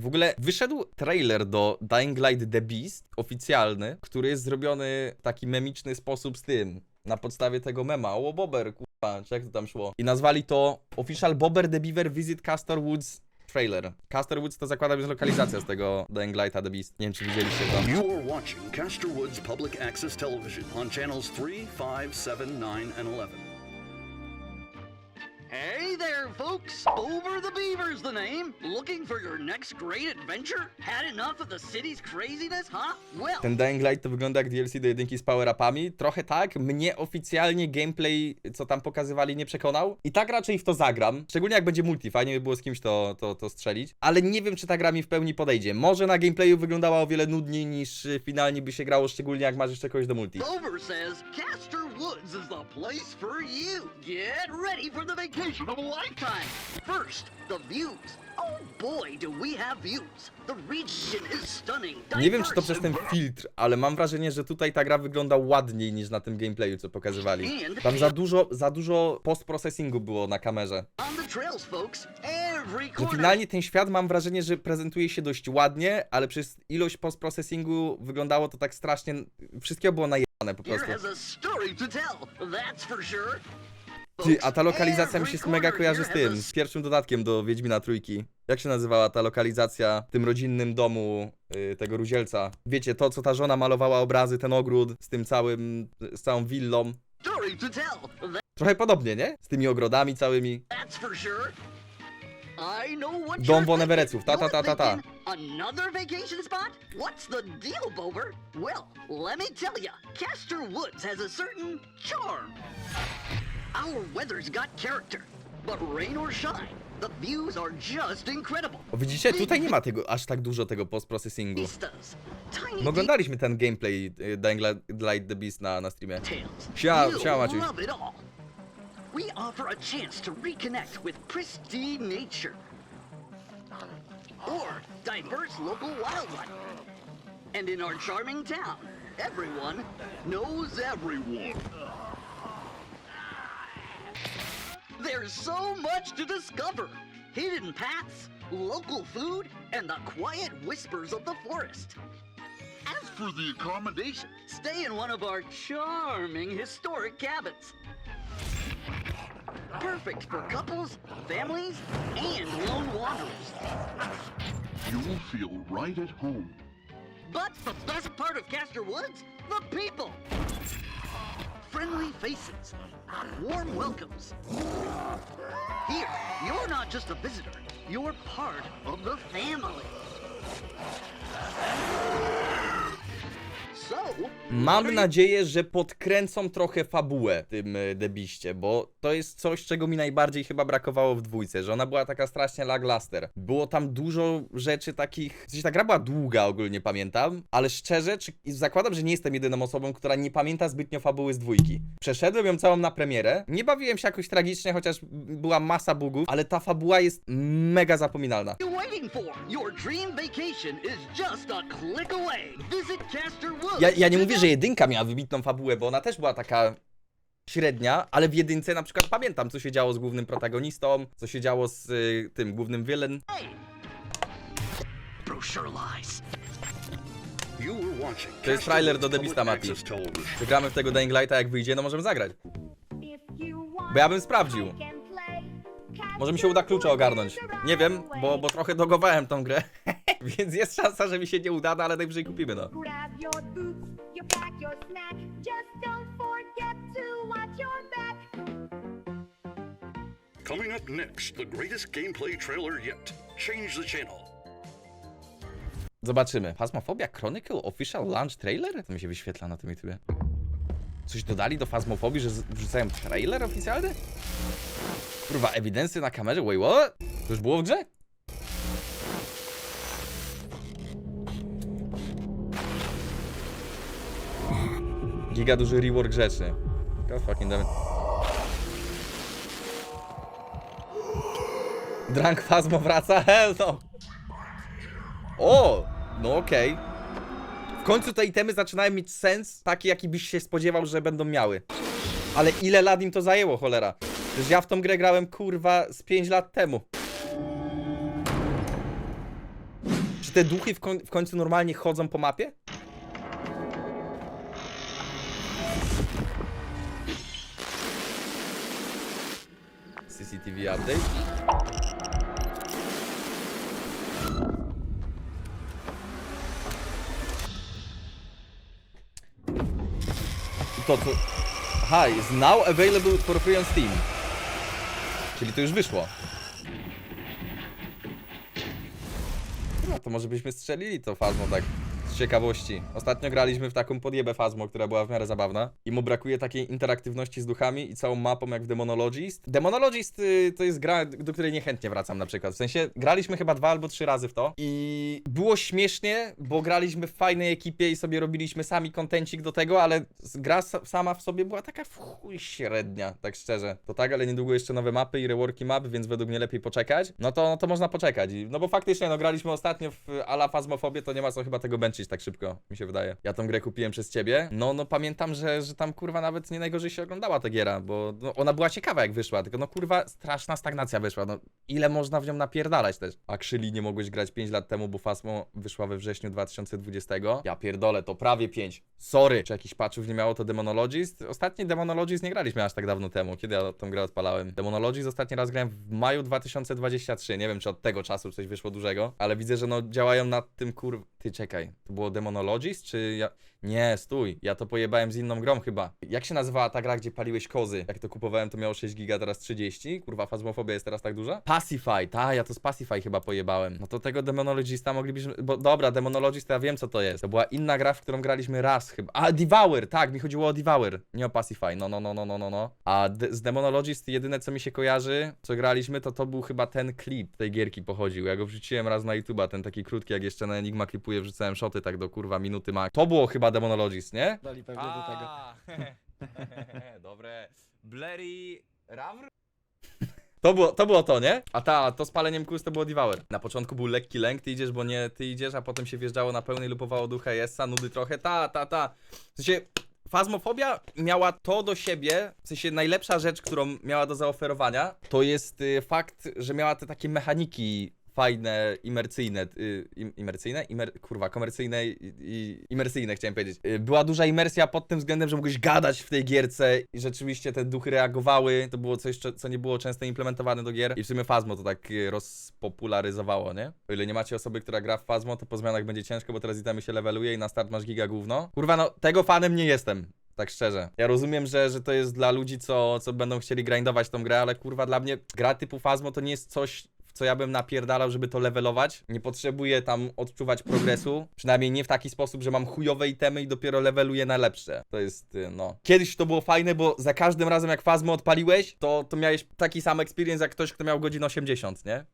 W ogóle wyszedł trailer do Dying Light The Beast, oficjalny, który jest zrobiony w taki memiczny sposób z tym. Na podstawie tego mema. O, Bober, kurwa, czy jak to tam szło? I nazwali to Official Bober the Beaver Visit Castor Woods trailer. Castor Woods to zakładam jest lokalizacja z tego Dying Lighta The Beast. Nie wiem, czy widzieliście to. You are watching Castor Woods Public Access Television on channels 3, 5, 7, 9, and 11. Hey there, folks! Over the Beaver's the name. Looking for your next great adventure? Had enough of the city's craziness, huh? Well, Ten Dying Light to wygląda jak DLC do jedynki z power-upami. Trochę tak. Mnie oficjalnie gameplay, co tam pokazywali, nie przekonał. I tak raczej w to zagram. Szczególnie jak będzie multi. Fajnie by było z kimś to, to, to strzelić. Ale nie wiem, czy ta gra mi w pełni podejdzie. Może na gameplayu wyglądała o wiele nudniej niż y, finalnie by się grało, szczególnie jak masz jeszcze kogoś do multi. Bover says Castor Woods is the place for you. Get ready for the vacation of a lifetime. First, the views. Oh boy, do we have views. The region is stunning. Nie wiem, czy to przez ten filtr, ale mam wrażenie, że tutaj ta gra wygląda ładniej niż na tym gameplayu, co pokazywali. Tam za dużo, za dużo post-processingu było na kamerze. Że finalnie ten świat mam wrażenie, że prezentuje się dość ładnie, ale przez ilość post-processingu wyglądało to tak strasznie. Wszystkiego było najebane po prostu. Ty, a ta lokalizacja mi się mega kojarzy z tym, z pierwszym dodatkiem do Wiedźmina Trójki. Jak się nazywała ta lokalizacja w tym rodzinnym domu y, tego Ruzielca? Wiecie, to co ta żona malowała obrazy, ten ogród z tym całym, z całą willą. story to tell. Trochę podobnie, nie? Z tymi ogrodami całymi. Dom von. Evereców, ta, ta, ta, ta, ta. Another vacation spot? What's the deal, Bover? Well, let me tell ya, Castor Woods has a certain charm. Our weather's got character, but rain or shine, the views are just incredible. O, widzicie, tutaj nie ma tego, aż tak dużo tego post-processingu. Vistas, tiny No oglądaliśmy ten gameplay y, Dying Light- Light the Beast na, na streamie. details. Siema- You'll Maciuś. love it all. We offer a chance to reconnect with pristine nature or diverse local wildlife. And in our charming town, everyone knows everyone. There's so much to discover. Hidden paths, local food, and the quiet whispers of the forest. As for the accommodation, stay in one of our charming historic cabins. Perfect for couples, families, and lone wanderers. You'll feel right at home. But the best part of Castor Woods? The people! Friendly faces, warm welcomes. Here, you're not just a visitor, you're part of the family. Mam nadzieję, że podkręcą trochę fabułę tym y, debiście, bo to jest coś, czego mi najbardziej chyba brakowało w dwójce, że ona była taka strasznie laglaster. Było tam dużo rzeczy takich... W sensie ta gra była długa ogólnie, pamiętam, ale szczerze, czy... zakładam, że nie jestem jedyną osobą, która nie pamięta zbytnio fabuły z dwójki. Przeszedłem ją całą na premierę, nie bawiłem się jakoś tragicznie, chociaż była masa bugów, ale ta fabuła jest mega zapominalna. Your dream vacation is just a click away. Visit Woods. Ja, ja nie mówię, że jedynka miała wybitną fabułę, bo ona też była taka średnia, ale w jedynce na przykład pamiętam, co się działo z głównym protagonistą, co się działo z y, tym głównym villain. To jest trailer do Debista, Mati. Wygramy w tego Dying Lighta, jak wyjdzie, no możemy zagrać. Bo ja bym sprawdził. Może mi się uda klucze ogarnąć. Nie wiem, bo, bo trochę dogowałem tą grę, więc jest szansa, że mi się nie uda, no ale najwyżej kupimy, no. Your boots, you pack your snack. Just don't forget to watch your back. Coming up next, the greatest gameplay trailer yet. Change the channel. Zobaczymy. Phasmophobia Chronicle Official Launch Trailer? Co mi się wyświetla na tym YouTubie? Coś dodali do Phasmofobii, że z- wrzucają trailer oficjalny? Kurwa, ewidencje na kamerze? Wait, what? To już było w grze? Giga duży rework rzeczy. God fucking damn it. Drunk wraca? Hell no! O! No okej. W końcu te itemy zaczynają mieć sens, taki jaki byś się spodziewał, że będą miały. Ale ile lat im to zajęło, cholera? Przecież ja w tą grę grałem, kurwa, z 5 lat temu. Czy te duchy w, koń w końcu normalnie chodzą po mapie? CCTV update. To to... Aha, jest now available for free on Steam. Czyli to już wyszło. No to może byśmy strzelili to Fazmo tak ciekawości. Ostatnio graliśmy w taką podjebę Fazmo, która była w miarę zabawna i mu brakuje takiej interaktywności z duchami i całą mapą jak w Demonologist. Demonologist y, to jest gra, do której niechętnie wracam na przykład. W sensie graliśmy chyba dwa albo trzy razy w to i było śmiesznie, bo graliśmy w fajnej ekipie i sobie robiliśmy sami kontencik do tego, ale gra sa- sama w sobie była taka w chuj średnia, tak szczerze. To tak, ale niedługo jeszcze nowe mapy i reworki map, więc według mnie lepiej poczekać. No to, no to można poczekać. No bo faktycznie, no graliśmy ostatnio w Ala Fazmofobię, to nie ma co chyba tego benchić tak szybko, mi się wydaje. Ja tą grę kupiłem przez ciebie. No, no pamiętam, że, że tam kurwa nawet nie najgorzej się oglądała ta giera, bo no, ona była ciekawa jak wyszła, tylko no kurwa straszna stagnacja wyszła. No ile można w nią napierdalać też? Actually nie mogłeś grać 5 lat temu, bo Fasmo wyszła we wrześniu 2020. Ja pierdolę, to prawie 5. Sorry. Czy jakiś patchów nie miało to Demonologist? Ostatni Demonologist nie graliśmy aż tak dawno temu, kiedy ja tą grę odpalałem. Demonologist ostatni raz grałem w maju 2023. Nie wiem, czy od tego czasu coś wyszło dużego, ale widzę, że no działają nad tym kur... Ty czekaj, to było Demonologist, czy ja... Nie, stój, ja to pojebałem z inną grą chyba. Jak się nazywała ta gra, gdzie paliłeś kozy? Jak to kupowałem, to miało 6 giga, teraz 30. Kurwa, fazmofobia jest teraz tak duża? Pacify, ta, ja to z Pacify chyba pojebałem. No to tego Demonologista moglibyśmy... Bo dobra, Demonologist to ja wiem co to jest. To była inna gra, w którą graliśmy raz chyba. A, Devour, tak, mi chodziło o Devour, nie o Pacify, no, no, no, no, no, no, no. A z Demonologist jedyne co mi się kojarzy, co graliśmy, to to był chyba ten klip tej gierki pochodził. Ja go wrzuciłem raz na YouTube'a, ten taki krótki, jak jeszcze na Enigma klipuje, wrzucałem szoty tak do kurwa minuty ma. To było chyba Demonologist, nie? Dali pewnie do tego. Dobre. Blurry Ravr? To było, to było to, nie? A ta, to z paleniem to było Devour. Na początku był lekki lęk, ty idziesz, bo nie ty idziesz, a potem się wjeżdżało na pełnej lupowało ducha Jessa, nudy trochę, ta, ta, ta. W sensie, Fazmofobia miała to do siebie, w sensie najlepsza rzecz, którą miała do zaoferowania, to jest y, fakt, że miała te takie mechaniki fajne, imercyjne, y, im, imercyjne? Imer, kurwa, komercyjne i, i imersyjne chciałem powiedzieć. Y, była duża imersja pod tym względem, że mogłeś gadać w tej gierce i rzeczywiście te duchy reagowały, to było coś, co- co nie było często implementowane do gier i w sumie Fazmo to tak y, rozpopularyzowało, nie? O ile nie macie osoby, która gra w Fazmo, to po zmianach będzie ciężko, bo teraz itemy się leveluje i na start masz giga gówno. Kurwa, no, tego fanem nie jestem. Tak szczerze. Ja rozumiem, że, że to jest dla ludzi, co, co będą chcieli grindować tą grę, ale kurwa dla mnie gra typu Fazmo to nie jest coś, w co ja bym napierdalał, żeby to levelować. Nie potrzebuję tam odczuwać progresu. Przynajmniej nie w taki sposób, że mam chujowe itemy i dopiero leveluję na lepsze. To jest, y, no. Kiedyś to było fajne, bo za każdym razem jak Fazmo odpaliłeś, to, to miałeś taki sam experience jak ktoś, kto miał godzinę 80, nie?